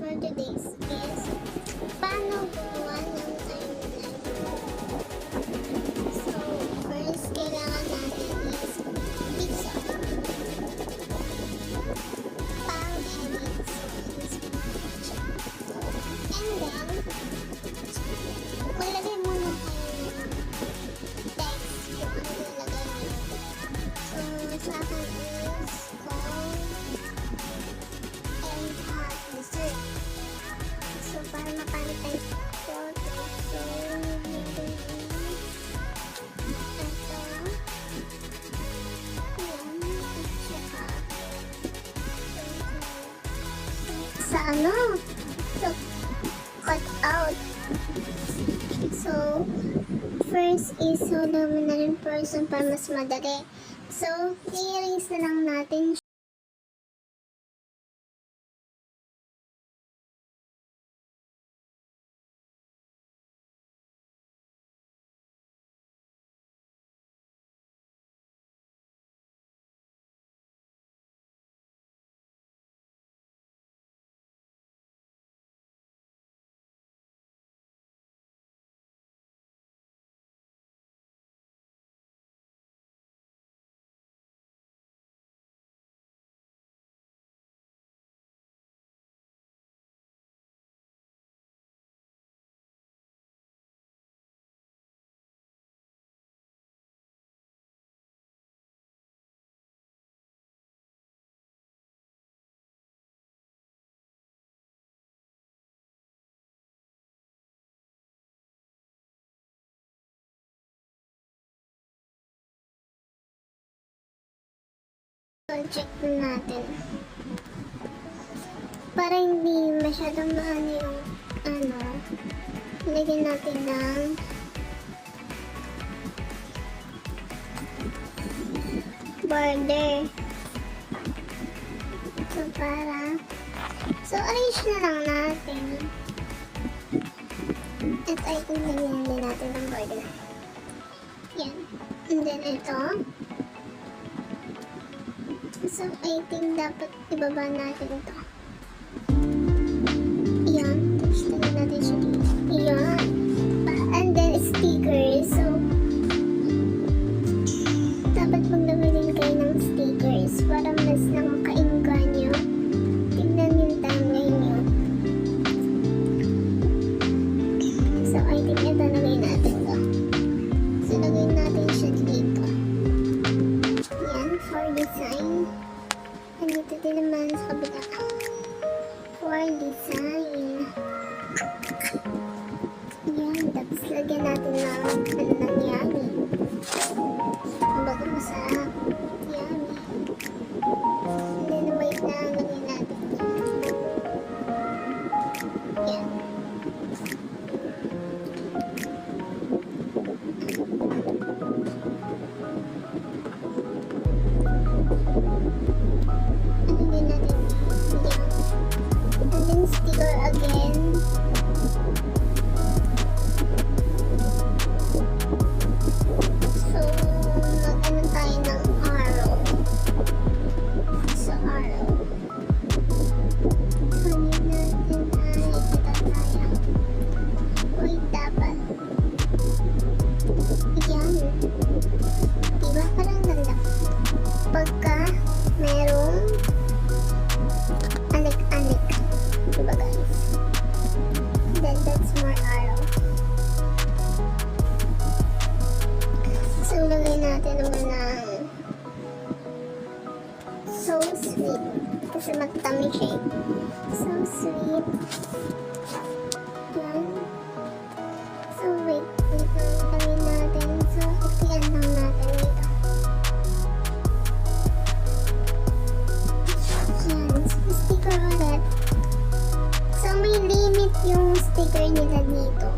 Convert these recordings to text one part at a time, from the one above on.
for today's is paano gumawa ng timeline. So, first, kailangan natin is pizza. Pang-edit. And then, maglagay muna tayo ng text kung ano nilagay mo. So, sa akin sa ano? So, cut out. So, first is so naman na rin person para mas madali. So, i-erase na lang natin check na natin. Para hindi masyadong maano yung ano, lagyan natin ng border. So, para So, arrange na lang natin. At I think lagyan din natin ng border. Yan. And then ito. So, I think dapat ibaba natin ito. Yan. Tapos lagyan natin siya dito. Yan. Pa- And then, stickers. So, dapat maglagay din kayo ng stickers para mas nakakainganyo. Tingnan yung timeline nyo. So, I think ito lagay natin Din naman sa kabila. For design. Yan, tapos lagyan natin ng ano Kasi magtami siya eh. So sweet. Yan. So, wait. Wait lang. Lagay natin. So, ipian lang natin dito. Yan. So, sticker ulit. So, may limit yung sticker nila dito.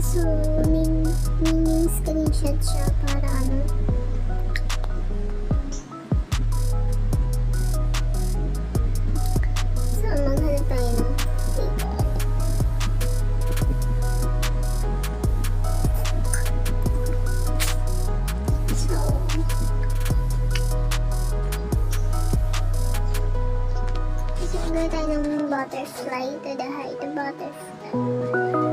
So, mini screenshot siya para ano. So, Siguro tayo ng butterfly to the height of butterfly.